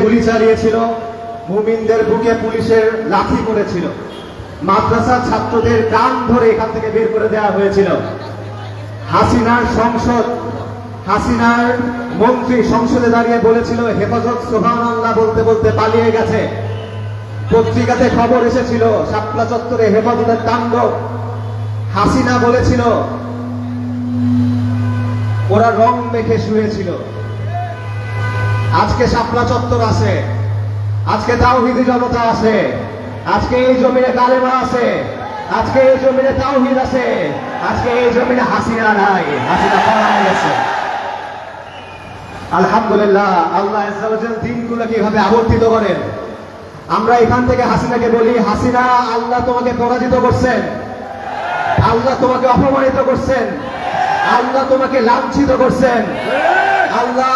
গুলি চালিয়েছিল, মুমিনদের বুকে পুলিশের লাঠি করেছিল মাদ্রাসার ছাত্রদের কান ধরে এখান থেকে বের করে দেওয়া হয়েছিল। হাসিনার সংসদ, হাসিনার মন্ত্রী সংসদে দাঁড়িয়ে বলেছিল, হেফাজত সোহান আল্লাহ বলতে বলতে পালিয়ে গেছে। পত্রিকাতে খবর এসেছিল, শাপলা চত্বরে হেফাজতের তাণ্ডব। হাসিনা বলেছিল, ওরা রং মেখে শুয়েছিল। আজকে শাপলা চত্বর আছে। আজকে তাওহিদি জনতা আছে। আজকে এই জমিনে কালেমা আছে। আজকে এই জমিনে তাওহিদ আছে। আজকে এই জমিনে হাসিনা নাই। হাসিনা পালায় গেছে আলহামদুলিল্লাহ, আল্লাহ দিনগুলোকে এভাবে আবর্তিত করেন। আমরা এখান থেকে হাসিনাকে বলি, হাসিনা, আল্লাহ তোমাকে পরাজিত করছেন। আল্লাহ তোমাকে অপমানিত করছেন। আল্লাহ তোমাকে লাঞ্ছিত করছেন। আল্লাহ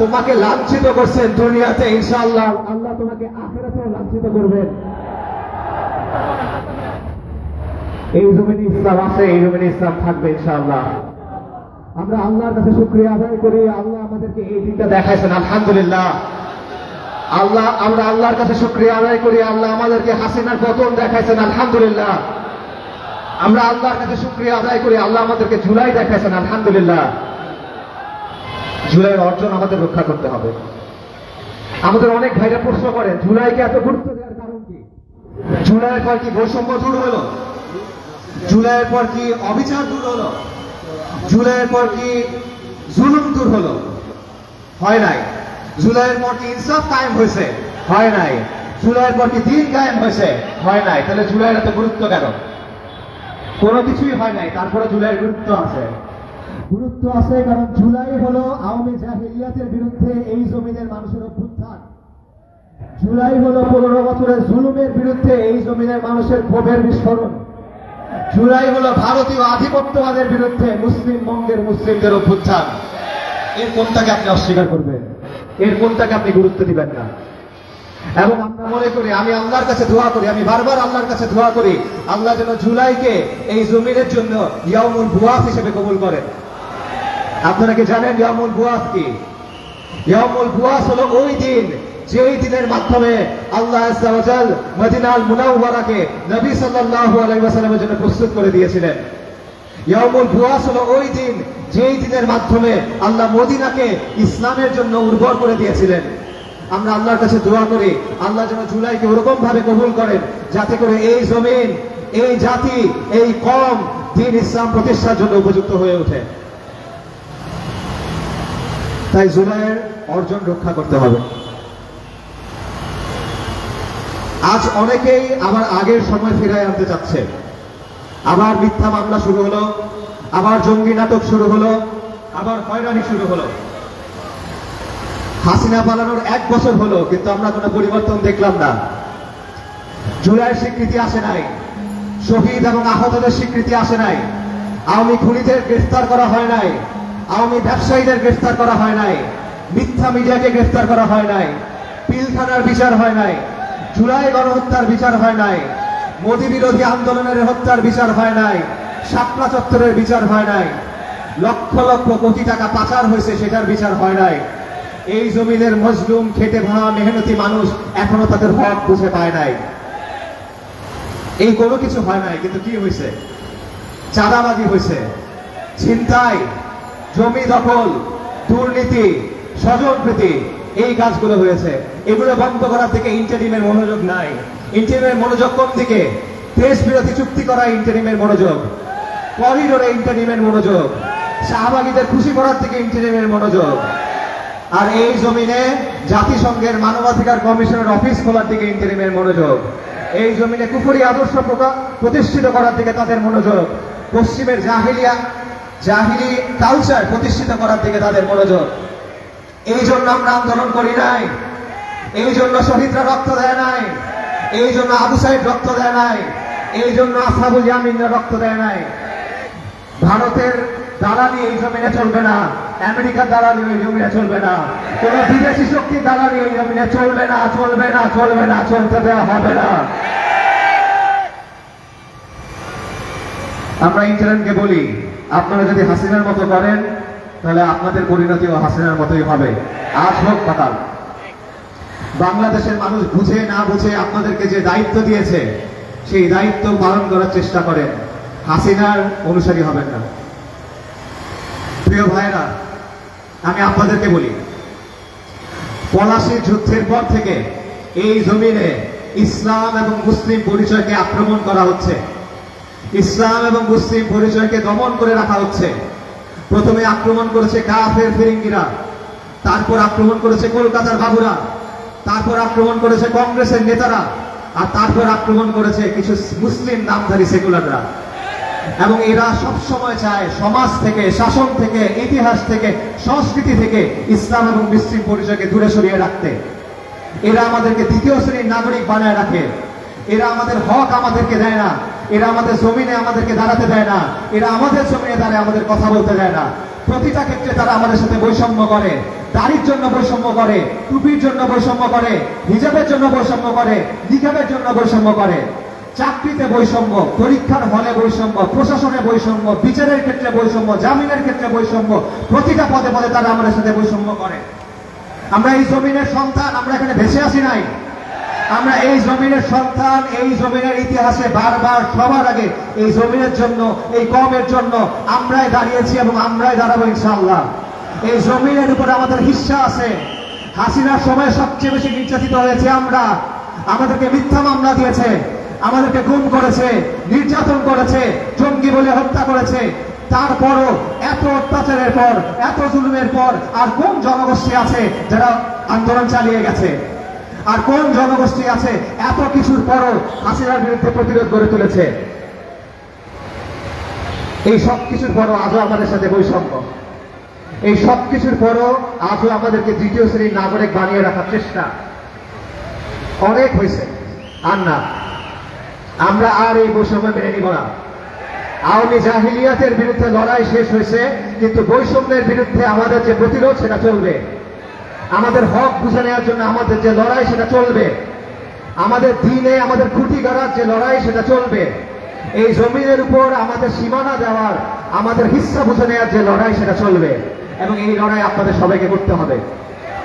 তোমাকে লাঞ্ছিত করছেন দুনিয়াতে, ইনশাআল্লাহ। আল্লাহ তোমাকে আখিরাতেও লাঞ্ছিত করবেন। এই জমিনে ইসলাম আছে, এই জমিনে ইসলাম থাকবে, ইনশাআল্লাহ। আমরা আল্লাহর কাছে শুক্রিয়া আদায় করি, আল্লাহ আমাদেরকে এই দিনটা দেখাইছেন, আলহামদুলিল্লাহ। আল্লাহ, আমরা আল্লাহর কাছে শুক্রিয়া আদায় করি, আল্লাহ আমাদেরকে হাসিনার পতন দেখাইছেন, আলহামদুলিল্লাহ। আমরা আল্লাহর কাছে শুক্রিয়া আদায় করি, আল্লাহ আমাদেরকে জুলাই দেখাইছেন, আলহামদুলিল্লাহ। জুলাইয়ের অর্জন আমাদের রক্ষা করতে হবে। আমাদের অনেক ভাইরা প্রশ্ন করেন জুলাইকে এত গুরুত্ব দেওয়ার কারণ কি? জুলাইয়ের পর কি বৈষম্য দূর হলো? জুলাইয়ের পর কি অবিচার দূর হলো? জুলাইয়ের পর কি জুলুম দূর হলো? হয় নাই। জুলাইয়ের পর কি ইনসাফ কায়েম হয়েছে? হয় নাই। জুলাইয়ের পর কি দিন কায়েম হয়েছে? হয় নাই। তাহলে জুলাইয়ের এত গুরুত্ব কেন? কোনো কিছুই হয় নাই, তারপরে জুলাইয়ের গুরুত্ব আছে। গুরুত্ব আছে কারণ জুলাই হলো আওয়ামী জাহিলিয়াতের বিরুদ্ধে এই জমিনের মানুষের অভ্যুত্থান। জুলাই হলো পনেরো বছরের জুলুমের বিরুদ্ধে এই জমিনের মানুষের ক্ষোভের বিস্ফোরণ। জুলাই হলো ভারতীয় আধিপত্যবাদের বিরুদ্ধে মুসলিম বঙ্গের মুসলিমদের অভ্যুত্থান। এর কোনটাকে আপনি অস্বীকার করবেন? এর কোনটাকে আপনি গুরুত্ব দিবেন না? এবং আমরা মনে করি, আমি আল্লাহর কাছে দোয়া করি, আমি বারবার আল্লাহর কাছে দোয়া করি, আল্লাহ যেন জুলাইকে এই জমিনের জন্য ইয়ামুল বুয়াস হিসেবে কবুল করেন। আপনারা কি জানেন ইয়ামুল বুয়াস কি? ইয়ামুল বুয়াস হলো ওই দিন যেই দিনের মাধ্যমে আল্লাহ আজ্জাওয়াজাল মদিনাল মুনাওয়ারাকে নবী সাল্লাল্লাহু আলাইহি ওয়াসাল্লামের জন্য প্রস্তুত করে দিয়েছিলেন। ইয়ামুল বুয়াস হলো ওই দিন, যেই দিনের মাধ্যমে আল্লাহ মদিনাকে ইসলামের জন্য উর্বর করে দিয়েছিলেন। আমরা আল্লাহর কাছে দোয়া করি, আল্লাহ যেন জুলাইকে ওরকম ভাবে কবুল করেন, যাতে করে এই জমিন, এই জাতি, এই কম দিন ইসলাম প্রতিষ্ঠার জন্য উপযুক্ত হয়ে ওঠে। তাই জুলাইয়ের অর্জন রক্ষা করতে হবে। আজ অনেকেই আবার আগের সময় ফিরায় আনতে চাচ্ছে। আবার মিথ্যা মামলা শুরু হলো, আবার জঙ্গি নাটক শুরু হলো, আবার হয়রানি শুরু হলো। হাসিনা পালানোর এক বছর হলো, কিন্তু আমরা কোনো পরিবর্তন দেখলাম না। জুলাইয়ের স্বীকৃতি আসে নাই। শহীদ এবং আহতদের স্বীকৃতি আসে নাই। আওয়ামী খুনিদের গ্রেফতার করা হয় নাই। আওয়ামী ব্যবসায়ীদের গ্রেফতার করা হয় নাই। মিথ্যা মিডিয়াকে গ্রেফতার করা হয় নাই। পিলখানার বিচার হয় নাই। জুলাই গণহত্যার বিচার হয় নাই। মোদী বিরোধী আন্দোলনের হত্যার বিচার হয় নাই। শাপলা চত্বরের বিচার হয় নাই। লক্ষ লক্ষ কোটি টাকা পাচার হয়েছে, সেটার বিচার হয় নাই। এই জমিনের মজলুম, খেটে ভাঙা, মেহনতি মানুষ এখনও তাদের হক বুঝে পায় নাই। এই কোনো কিছু হয় নাই, কিন্তু কি হয়েছে? চাঁদাবাজি হয়েছে। ছিনতাই, জমি দখল, দুর্নীতি স্বজনপ্রীতি এই কাজগুলো হয়েছে। এগুলো বন্ধ করার থেকে ইন্টারিমের মনোযোগ নাই। ইন্টারিমের মনোযোগ কোন দিকে দেশ বিরোধী চুক্তি করা ইন্টারিমের মনোযোগ। করিডোরে ইন্টারিমের মনোযোগ। শাহবাগীদের খুশি করার থেকে ইন্টারিমের মনোযোগ। আর এই জমিনে জাতিসংঘের মানবাধিকার কমিশনের অফিস খোলার দিকে ইন্টারিমের মনোযোগ। এই জমিনে কুপুরি আদর্শ প্রতিষ্ঠিত করার দিকে তাদের মনোযোগ। পশ্চিমের জাহিলিয়া জাহিলি কালচার প্রতিষ্ঠিত করার দিকে তাদের মনোযোগ। এই জন্য আমরা আন্দোলন করি নাই। এই জন্য শহীদরা রক্ত দেয় নাই। এই জন্য আবু সাহেব রক্ত দেয় নাই। এই জন্য আসাবুল ইয়ামিনরা রক্ত দেয় নাই। ভারতের দালালি এই জমিনে চলবে না। আমেরিকার দালালি ওই জমিনে চলবে না। কোন বিদেশি শক্তির দালালি ওই জমিনে চলবে না চলবে না চলবে না, চলতে দেওয়া হবে না। আমরা ইন্টারনেটকে বলি, আপনারা যদি হাসিনার মতো করেন, তাহলে আপনাদের পরিণতিও হাসিনার মতোই হবে। আজ হোক পাতাল বাংলাদেশের মানুষ বুঝে না বুঝে আপনাদেরকে যে দায়িত্ব দিয়েছে, সেই দায়িত্ব পালন করার চেষ্টা করেন। হাসিনার অনুসারী হবেন না। প্রিয় ভাইরা আমি আপনাদেরকে বলি, পলাশির যুদ্ধের পর থেকে এই জমিনে ইসলাম এবং মুসলিম পরিচয়কে আক্রমণ করা হচ্ছে। ইসলাম এবং মুসলিম পরিচয়কে দমন করে রাখা হচ্ছে। প্রথমে আক্রমণ করেছে কাফের ফিরিঙ্গিরা, তারপর আক্রমণ করেছে কলকাতার বাবুরা, তারপর আক্রমণ করেছে কংগ্রেসের নেতারা, আর তারপর আক্রমণ করেছে কিছু মুসলিম নামধারী সেকুলাররা। এবং এরা সব সময় চায় সমাজ থেকে, শাসন থেকে, ইতিহাস থেকে, সংস্কৃতি থেকে ইসলাম এবং মুসলিম পরিচয়কে দূরে সরিয়ে রাখতে। এরা আমাদেরকে দ্বিতীয় শ্রেণির নাগরিক বানায় রাখে। এরা আমাদের হক আমাদেরকে দেয় না। এরা আমাদের জমিনে আমাদেরকে দাঁড়াতে দেয় না। এরা আমাদের জমিনে দাঁড়ায় আমাদের কথা বলতে দেয় না। প্রতিটা ক্ষেত্রে তারা আমাদের সাথে বৈষম্য করে। দাড়ির জন্য বৈষম্য করে, টুপির জন্য বৈষম্য করে, হিজাবের জন্য বৈষম্য করে নিকাবের জন্য বৈষম্য করে। চাকরিতে বৈষম্য, পরীক্ষার হলে বৈষম্য, প্রশাসনে বৈষম্য, বিচারের ক্ষেত্রে বৈষম্য, জামিনের ক্ষেত্রে বৈষম্য, প্রতিটা পদে পদে তারা আমাদের সাথে বৈষম্য করে। আমরা এই জমিনের সন্তান, আমরা এখানে ভেসে আসি নাই। আমরা এই জমিনের সন্তান, এই জমিনের ইতিহাসে বারবার, সবার আগে এই জমিনের জন্য, এই কমের জন্য আমরাই দাঁড়িয়েছি এবং আমরাই দাঁড়াবো ইনশাল্লাহ এই জমিনের উপরে আমাদের হিস্সা আছে। হাসিনার সময় সবচেয়ে বেশি নির্যাতিত হয়েছে আমরা। আমাদেরকে মিথ্যা মামলা দিয়েছে। আমাদেরকে গুম করেছে, নির্যাতন করেছে, জঙ্গি বলে হত্যা করেছে। তারপরও এত অত্যাচারের পর, এত জুলুমের পর আর কোন জনগোষ্ঠী আছে যারা আন্দোলন চালিয়ে গেছে? আর কোন জনগোষ্ঠী আছে এত কিছুর পরও হাসিনার বিরুদ্ধে প্রতিরোধ গড়ে তুলেছে? এই সব কিছুর পরও আজও আমাদের সাথে বৈষম্য। এই সব কিছুর পরও আজও আমাদেরকে দ্বিতীয় শ্রেণির নাগরিক বানিয়ে রাখার চেষ্টা। অনেক হয়েছে, আর না। আমরা আর এই বৈষম্য মেনে নিব না। আওয়ামী জাহিলিয়াতের বিরুদ্ধে লড়াই শেষ হয়েছে, কিন্তু বৈষম্যের বিরুদ্ধে আমাদের যে প্রতিরোধ, সেটা চলবে। আমাদের হক বুঝে নেওয়ার জন্য আমাদের যে লড়াই, সেটা চলবে। আমাদের দিনে আমাদের খুঁটি গড়ার যে লড়াই, সেটা চলবে। এই জমিনের উপর আমাদের সীমানা দেওয়ার, আমাদের হিস্সা বুঝে নেওয়ার যে লড়াই, সেটা চলবে। এবং এই লড়াই আপনাদের সবাইকে করতে হবে।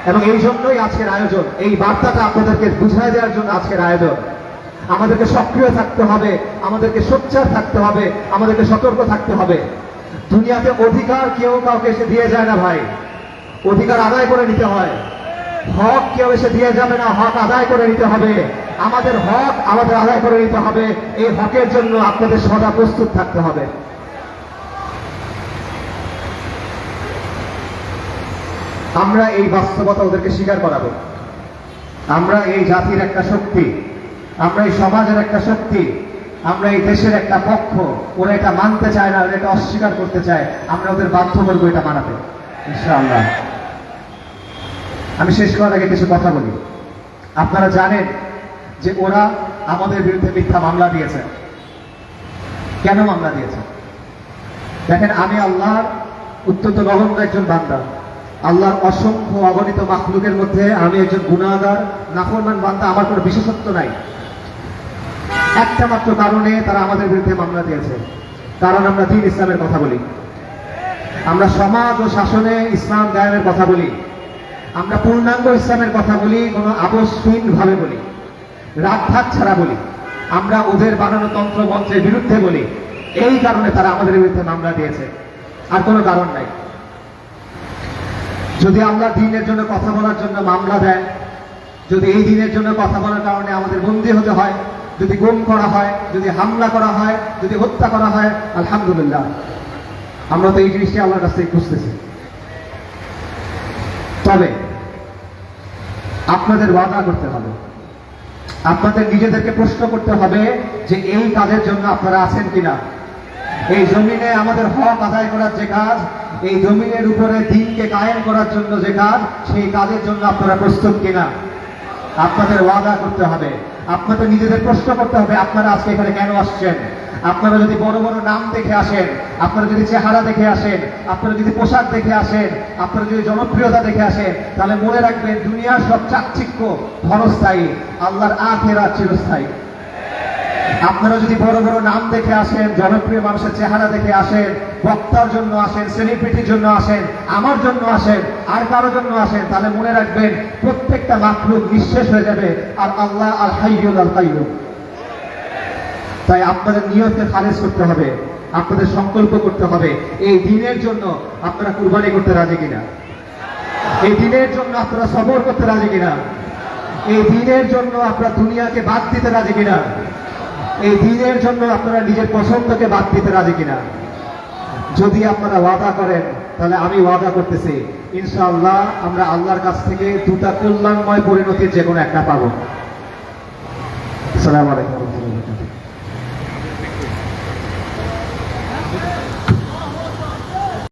এবং এই জন্যই আজকের আয়োজন, এই বার্তাটা আপনাদেরকে বুঝাই দেওয়ার জন্য আজকের আয়োজন। আমাদেরকে সক্রিয় থাকতে হবে, আমাদেরকে সোচ্চার থাকতে হবে, আমাদেরকে সতর্ক থাকতে হবে। দুনিয়াতে অধিকার কেউ কাউকে এসে দিয়ে যায় না ভাই। অধিকার আদায় করে নিতে হয়। হক কেউ এসে দিয়ে যাবে না, হক আদায় করে নিতে হবে। আমাদের হক আমাদের আদায় করে নিতে হবে। এই হকের জন্য আপনাদের সদা প্রস্তুত থাকতে হবে। আমরা এই বাস্তবতা ওদেরকে স্বীকার করাবো। আমরা এই জাতির একটা শক্তি। আমরা এই সমাজের একটা শক্তি, আমরা এই দেশের একটা পক্ষ, ওরা এটা মানতে চায় না, ওরা এটা অস্বীকার করতে চায়, আমরা ওদের বাধ্য করব এটা মানাতে। ইনশাআল্লাহ। আমি শেষ করার আগে কিছু কথা বলি। আপনারা জানেন যে ওরা আমাদের বিরুদ্ধে মিথ্যা মামলা দিয়েছে। কেন মামলা দিয়েছে? দেখেন, আমি আল্লাহর অত্যন্ত নগণ্য একজন বান্দা। আল্লাহর অসংখ্য অগণিত মাখলুকের মধ্যে আমি একজন গুণাগার, নাফরমান বান্দা, আমার কোনো বিশেষত্ব নাই। একটা মাত্র কারণে তারা আমাদের বিরুদ্ধে মামলা দিয়েছে। কারণ আমরা দিন ইসলামের কথা বলি। আমরা সমাজ ও শাসনে ইসলাম গায়নের কথা বলি। আমরা পূর্ণাঙ্গ ইসলামের কথা বলি, কোনো ভাবে বলি। রাগঘাত ছাড়া বলি। আমরা ওদের বানানো তন্ত্র মন্ত্রের বিরুদ্ধে বলি। এই কারণে তারা আমাদের বিরুদ্ধে মামলা দিয়েছে। আর কোনো কারণ নাই। যদি আমরা দিনের জন্য কথা বলার জন্য মামলা দেয়, যদি এই দিনের জন্য কথা বলার কারণে আমাদের বন্দী হতে হয় যদি গুম করা হয়, যদি হামলা করা হয়, যদি হত্যা করা হয়, আলহামদুলিল্লাহ। আমরা তো এই জিনিসটি আল্লাহর কাছ থেকে খুঁজতেছি। তবে আপনাদের ওয়াদা করতে হবে। আপনাদের নিজেদেরকে প্রশ্ন করতে হবে যে এই কাজের জন্য আপনারা আছেন কিনা। এই জমিনে আমাদের হক আদায় করার যে কাজ, এই জমিনের উপরে দিনকে কায়েম করার জন্য যে কাজ, সেই কাজের জন্য আপনারা প্রস্তুত কিনা। আপনাদের ওয়াদা করতে হবে। আপনাদের নিজেদের প্রশ্ন করতে হবে, আপনারা আজকে এখানে কেন আসছেন? আপনারা যদি বড় বড় নাম দেখে আসেন, আপনারা যদি চেহারা দেখে আসেন, আপনারা যদি পোশাক দেখে আসেন, আপনারা যদি জনপ্রিয়তা দেখে আসেন, তাহলে মনে রাখবেন দুনিয়ার সব চাকচিক্য ক্ষণস্থায়ী আল্লাহর আখেরা চিরস্থায়ী। আপনারা যদি বড় বড় নাম দেখে আসেন, জনপ্রিয় মানুষের চেহারা দেখে আসেন, বক্তার জন্য আসেন সেলিব্রিটির জন্য আসেন, আমার জন্য আসেন, আর কারও জন্য আসেন, তাহলে মনে রাখবেন প্রত্যেকটা মাকলুক নিঃশেষ হয়ে যাবে, আর আল্লাহ আল হাইয়ুল আল কাইয়ুম তাই আপনাদের নিয়তকে খারেজ করতে হবে, আপনাদের সংকল্প করতে হবে, এই দিনের জন্য আপনারা কুরবানি করতে রাজি কিনা? এই দিনের জন্য আপনারা সবর করতে রাজি কিনা? এই দিনের জন্য আপনারা দুনিয়াকে বাদ দিতে রাজি কিনা? এই দিনের জন্য আপনারা নিজের পছন্দকে বাদ দিতে রাজি কিনা? যদি আপনারা ওয়াদা করেন, তাহলে আমি ওয়াদা করতেছি, ইনশাআল্লাহ আমরা আল্লাহর কাছ থেকে দুটা কল্যাণময় পরিণতির যে কোনো একটা পাবো। সালাম আলাইকুম।